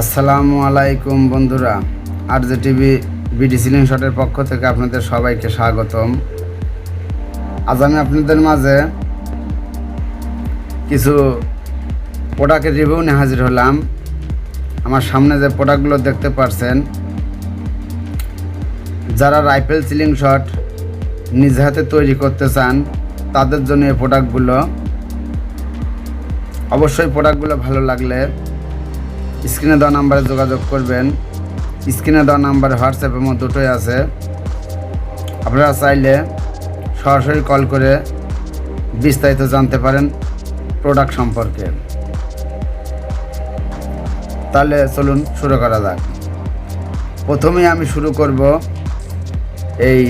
আসসালামু আলাইকুম বন্ধুরা। আর যে টিভি বিডি সিলিং শটের পক্ষ থেকে আপনাদের সবাইকে স্বাগতম। আজ আমি আপনাদের মাঝে কিছু প্রোডাক্টের রিভিউ নিয়ে হাজির হলাম। আমার সামনে যে প্রোডাক্টগুলো দেখতে পারছেন, যারা রাইফেল সিলিং শট নিজ হাতে তৈরি করতে চান, তাদের জন্য এই প্রোডাক্টগুলো অবশ্যই প্রোডাক্টগুলো ভালো লাগলে স্ক্রিনে দেওয়া নাম্বারে যোগাযোগ করবেন। স্ক্রিনে দেওয়া নাম্বার হোয়াটসঅ্যাপের মধ্যে দুটোই আছে। আপনারা চাইলে সরাসরি কল করে বিস্তারিত জানতে পারেন প্রোডাক্ট সম্পর্কে। তাহলে চলুন শুরু করা যাক। প্রথমেই আমি শুরু করব এই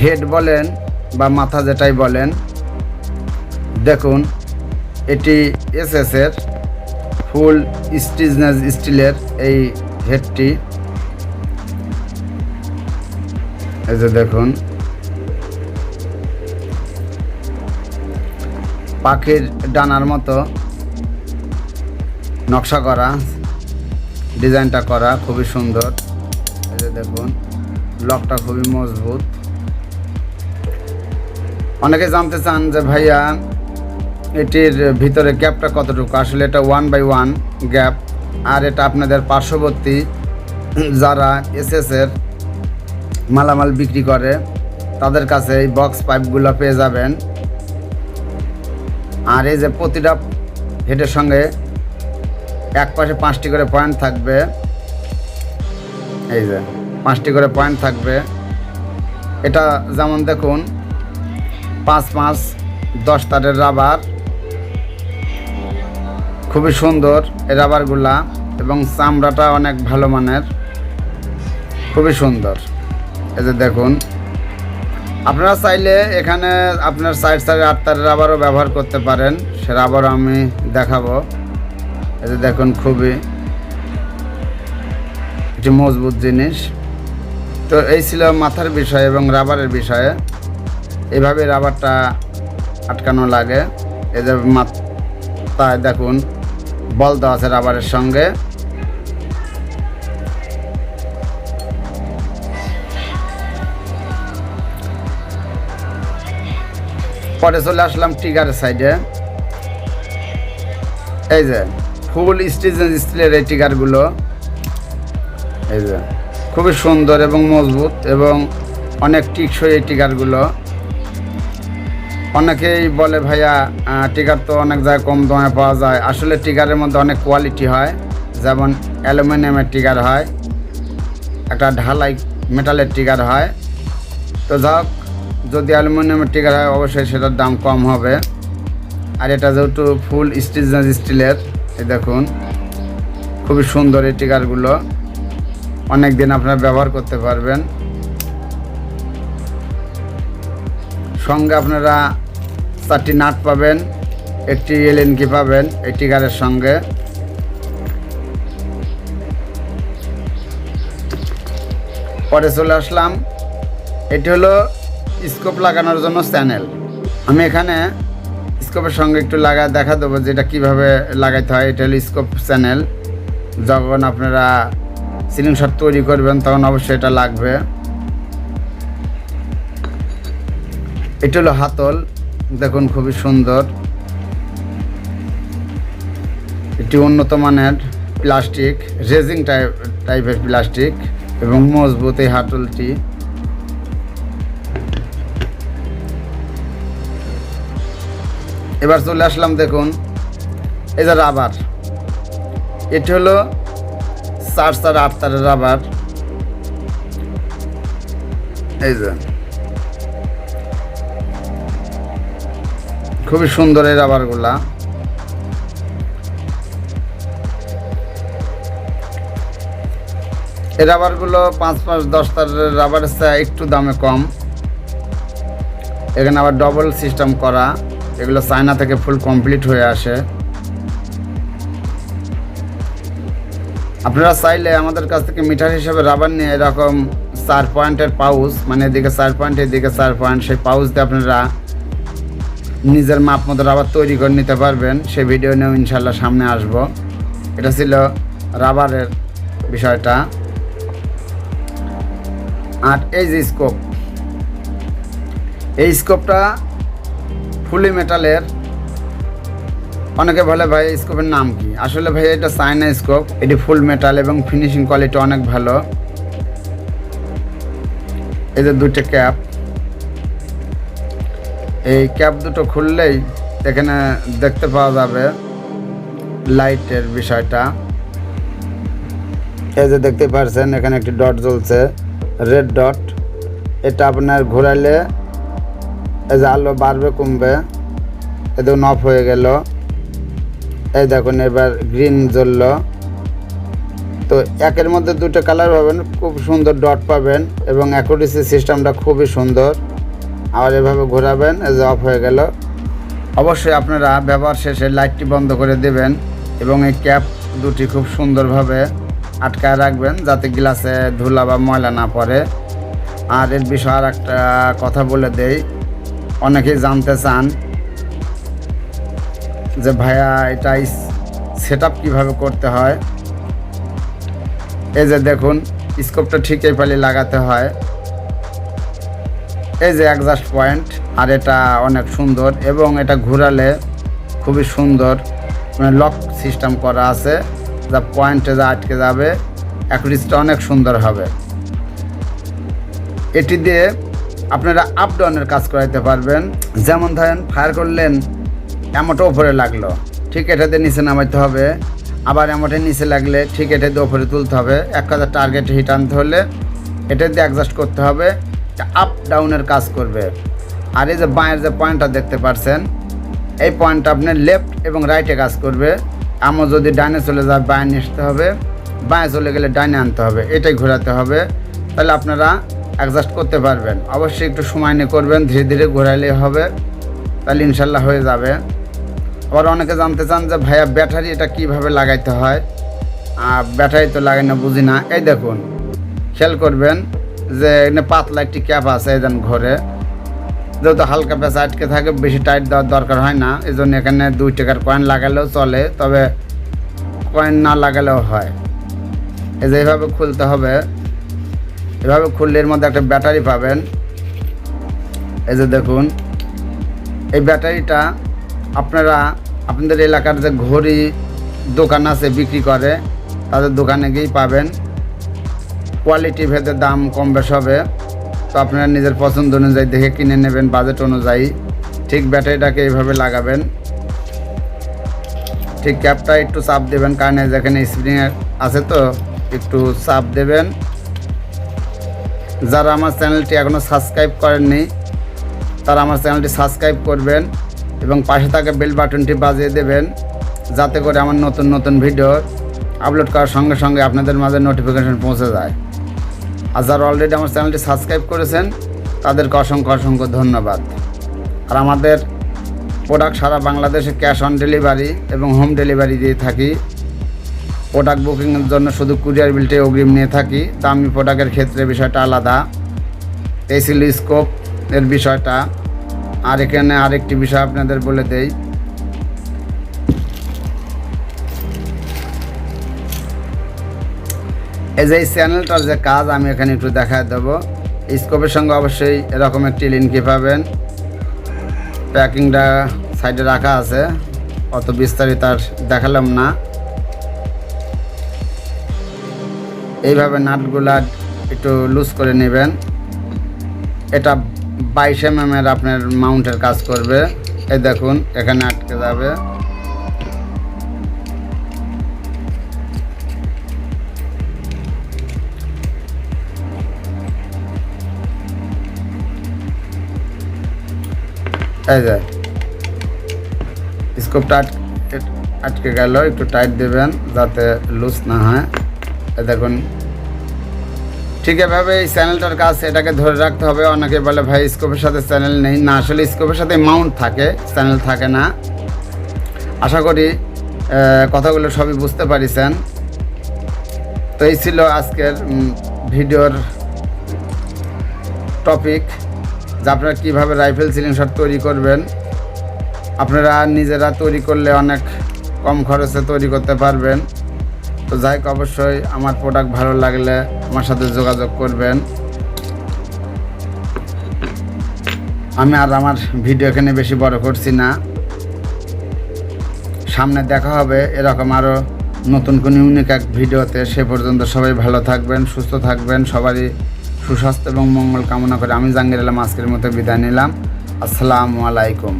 হেড বলেন বা মাথা যেটাই বলেন। দেখুন, এটি এসএসের ফুল স্টিজনেস স্টিলের এই হেডটি। এই যে দেখুন। পাখির ডানার মতো নকশা করা, ডিজাইনটা করা খুবই সুন্দর। এই যে দেখুন, লকটা খুবই মজবুত। অনেকে জানতে চান যে ভাইয়া এটির ভিতরে গ্যাপটা কতটুকু? আসলে এটা ওয়ান বাই ওয়ান গ্যাপ, আর এটা আপনাদের পার্শ্ববর্তী যারা এসএসের মালামাল বিক্রি করে, তাদের কাছে এই বক্স পাইপগুলো পেয়ে যাবেন। আর এই যে প্রতিটা হেডের সঙ্গে এক পাশে পাঁচটি করে পয়েন্ট থাকবে। এই যে, পাঁচটি করে পয়েন্ট থাকবে। এটা যেমন দেখুন, পাঁচ পাঁচ, দশ তারের রাবার খুবই সুন্দর, এই রাবারগুলা, এবং চামড়াটা অনেক ভালো মানের। খুবই সুন্দর। এই যে দেখুন, আপনারা চাইলে এখানে আপনার সাইড সাইডে আট তারের রাবারও ব্যবহার করতে পারেন, সে রাবারও আমি দেখাবো। এই যে দেখুন, খুবই একটি মজবুত জিনিস। তো এই ছিল মাথার বিষয় এবং রাবারের বিষয়ে। এইভাবে রাবারটা আটকানো লাগে। এদের মাথায় দেখুন বল দেওয়া আছে রাবারের সঙ্গে। পরে চলে আসলাম টিগারের সাইডে এই যে, ফুল স্টিচ স্টিলের এই টিগারগুলো এই যে, খুবই সুন্দর এবং মজবুত এবং অনেক টিকসই এই টিকারগুলো অনেকেই বলে, ভাইয়া টিকার তো অনেক জায়গায় কম দামে পাওয়া যায়। আসলে টিকারের মধ্যে অনেক কোয়ালিটি হয়। যেমন অ্যালুমিনিয়ামের টিকার হয়, একটা ঢালাই মেটালের টিকার হয়। তো যাক যদি অ্যালুমিনিয়ামের টিকার হয়, অবশ্যই সেটার দাম কম হবে। আর এটা যেহেতু ফুল স্টিজনেস স্টিলের, এই দেখুন, খুবই সুন্দর এই টিকারগুলো। অনেক দিন আপনারা ব্যবহার করতে পারবেন। সঙ্গে আপনারা চারটি নাট পাবেন, একটি এলএনকি পাবেন এই টিকারের সঙ্গে। পরে চলে আসলাম, এটি হলো স্কোপ লাগানোর জন্য চ্যানেল। আমি এখানে স্কোপের সঙ্গে একটু লাগা, দেখা দেবো যে এটা কীভাবে লাগাইতে হয়। এটা হলো স্কোপ চ্যানেল, যখন আপনারা সিলিং শট তৈরি করবেন, তখন অবশ্যই এটা লাগবে। এটা হলো হাতল। দেখুন, খুবই সুন্দর। এটি উন্নত মানের প্লাস্টিক, রেজিং টাইপ টাইপের প্লাস্টিক এবং মজবুত এই হাতলটি। এবার চলে আসলাম, দেখুন, এই যে রাবার। এটি হলো চার চার আট তারের রাবার। এই যে। খুবই সুন্দর এই রাবারগুলা। এই রাবারগুলো পাঁচ পাঁচ দশ তারের রাবারের একটু দামে কম। এখানে আবার ডবল সিস্টেম করা। এগুলো চায়না থেকে ফুল কমপ্লিট হয়ে আসে। আপনারা চাইলে আমাদের কাছ থেকে মিটার হিসেবে রাবার নিয়ে এরকম চার পয়েন্টের পাউচ মানে এদিকে চার পয়েন্ট, এদিকে চার পয়েন্ট, সেই পাউচ দিয়ে আপনারা নিজের মাপ মতো রাবার তৈরি করে নিতে পারবেন। সেই ভিডিও নিয়েও ইনশাল্লাহ সামনে আসব। এটা ছিল রাবারের বিষয়টা। আর এই যে স্কোপ এই স্কোপটা ফুলি মেটালের অনেকে বলে, ভাই স্কোপের নাম কি? আসলে ভাই, এটা চায়না স্কোপ এটি ফুল মেটাল এবং ফিনিশিং কোয়ালিটি অনেক ভালো। যে দুটো ক্যাপ এই ক্যাপ দুটো খুললেই এখানে দেখতে পাওয়া যাবে লাইটের বিষয়টা। এই যে দেখতে পাচ্ছেন এখানে একটি ডট জ্বলছে, রেড ডট। এটা আপনার ঘোরালে এই যে আলো বাড়বে, কমবে এই দেখুন অফ হয়ে গেল। এই দেখুন, এবার গ্রিন জ্বললো। তো একের মধ্যে দুটো কালার পাবেন, খুব সুন্দর ডট পাবেন এবং অ্যাকুরেসি সিস্টেমটা খুবই সুন্দর। আবার এভাবে ঘোরাবেন যে অফ হয়ে গেল। অবশ্যই আপনারা ব্যবহার শেষে লাইটটি বন্ধ করে দেবেন এবং এই ক্যাপ দুটি খুব সুন্দরভাবে আটকায় রাখবেন যাতে গ্লাসে ধুলা বা ময়লা না পড়ে। আর এর বিষয়ে আর একটা কথা বলে দেই, অনেকেই জানতে চান যে ভাইয়া এটা সেট আপ কীভাবে করতে হয়? এই যে দেখুন, স্কোপটা ঠিক এই পালি লাগাতে হয়। এই যে অ্যাডজাস্ট পয়েন্ট আর এটা অনেক সুন্দর এবং এটা ঘোরালে খুবই সুন্দর মানে লক সিস্টেম করা আছে, যা পয়েন্টে যা আটকে যাবে অ্যাকুরিসটা অনেক সুন্দর হবে। এটি দিয়ে আপনারা আপ ডাউনের কাজ করাইতে পারবেন। যেমন ধরেন ফায়ার করলেন এমনটা ওপরে লাগল, ঠিক এটাতে নিচে নামাইতে হবে। আবার এমনটা নিচে লাগলে ঠিক এটাতে ওপরে তুলতে হবে। এক হাজার টার্গেট হিট আনতে হলে এটা দিয়ে অ্যাডজাস্ট করতে হবে। আপ ডাউনের কাজ করবে। আর এই যে বাঁয়ের যে পয়েন্টটা দেখতে পাচ্ছেন এই পয়েন্টটা আপনার লেফট এবং রাইটে কাজ করবে। আমার যদি ডাইনে চলে যায়, বাঁয়ে আসতে হবে। বাঁয়ে চলে গেলে ডাইনে আনতে হবে, এটাই ঘোরাতে হবে। তাহলে আপনারা অ্যাডজাস্ট করতে পারবেন। অবশ্যই একটু সময় নিয়ে করবেন, ধীরে ধীরে ঘোরাইলে হবে। তাহলে ইনশাল্লাহ হয়ে যাবে। আবার অনেকে জানতে চান যে, ভাইয়া, ব্যাটারি এটা কীভাবে লাগাইতে হয়? আর ব্যাটারি তো লাগাই না বুঝি না। এই দেখুন, খেয়াল করবেন যে এখানে পাতলা একটি ক্যাপ আছে, এই দেন ঘরে। যেহেতু হালকা পেঁচা আটকে থাকে, বেশি টাইট দেওয়ার দরকার হয় না। এই জন্য এখানে দুই টাকার কয়েন লাগালেও চলে, তবে কয়েন না লাগালেও হয়। এই যে এইভাবে খুলতে হবে। এভাবে খুললে এর মধ্যে একটা ব্যাটারি পাবেন। এই যে দেখুন, এই ব্যাটারিটা আপনারা, আপনাদের এলাকার যে ঘড়ি দোকান আছে বিক্রি করে, তাদের দোকানে গিয়েই পাবেন। কোয়ালিটি ভেদে দাম কম বেশ হবে। তো আপনারা নিজের পছন্দ অনুযায়ী দেখে কিনে নেবেন বাজেট অনুযায়ী। ঠিক ব্যাটারিটাকে এইভাবে লাগাবেন। ঠিক ক্যাপটা একটু চাপ দেবেন, কারণ যেখানে স্প্রিং আছে তো, একটু চাপ দেবেন। যারা আমার চ্যানেলটি এখনও সাবস্ক্রাইব করেননি, তারা আমার চ্যানেলটি সাবস্ক্রাইব করবেন এবং পাশে থাকা বেল বাটনটি বাজিয়ে দেবেন, যাতে করে আমার নতুন নতুন ভিডিও আপলোড করার সঙ্গে সঙ্গে আপনাদের মাঝে নোটিফিকেশন পৌঁছে যায়। আর যারা অলরেডি আমার চ্যানেলটি সাবস্ক্রাইব করেছেন, তাদেরকে অসংখ্য অসংখ্য ধন্যবাদ। আর আমাদের প্রোডাক্ট সারা বাংলাদেশে ক্যাশ অন ডেলিভারি এবং হোম ডেলিভারি দিয়ে থাকি। প্রোডাক্ট বুকিংয়ের জন্য শুধু কুরিয়ার বিলটি অগ্রিম নিয়ে থাকি দামি প্রোডাক্টের ক্ষেত্রে বিষয়টা আলাদা। এই ছিল স্কোপ এর বিষয়টা, আর এখানে আরেকটি বিষয় আপনাদের বলে দেই। এই যে এই চ্যানেলটার যে কাজ, আমি এখানে একটু দেখায় দেবো। স্কোপের সঙ্গে অবশ্যই এরকম একটি লিঙ্কি পাবেন। প্যাকিংটা সাইডে রাখা আছে। অত বিস্তারিত আর দেখালাম না। এইভাবে নাটগুলা একটু লুজ করে নেবেন। এটা বাইশ এম এর আপনার মাউন্টের কাজ করবে। এই দেখুন, এখানে আটকে যাবে। স্কোপটা আটকে আটকে গেল, একটু টাইট দেবেন যাতে লুজ না হয়। দেখুন। ঠিক এভাবে এই চ্যানেলটার কাজ এটাকে ধরে রাখতে হবে। অনেকে বলে, ভাই স্কোপের সাথে চ্যানেল নেই। না, আসলে স্কোপের সাথে মাউন্ট থাকে চ্যানেল থাকে না। আশা করি কথাগুলো সবই বুঝতে পারিছেন। তো এই ছিল আজকের ভিডিওর টপিক যে আপনারা কীভাবে রাইফেল সিলিং শট তৈরি করবেন, আপনারা নিজেরা তৈরি করলে অনেক কম খরচে তৈরি করতে পারবেন। তো যাই হোক, অবশ্যই আমার প্রোডাক্ট ভালো লাগলে আমার সাথে যোগাযোগ করবেন। আমি আর আমার ভিডিও এখানে বেশি বড় করছি না। সামনে দেখা হবে এরকম আরও নতুন কোনো ইউনিক এক ভিডিওতে। সে পর্যন্ত সবাই ভালো থাকবেন, সুস্থ থাকবেন, সবারই সুস্বাস্থ্য এবং মঙ্গল কামনা করে আমি জাঙ্গির আলম আজকের মতো বিদায় নিলাম। আসসালামু আলাইকুম।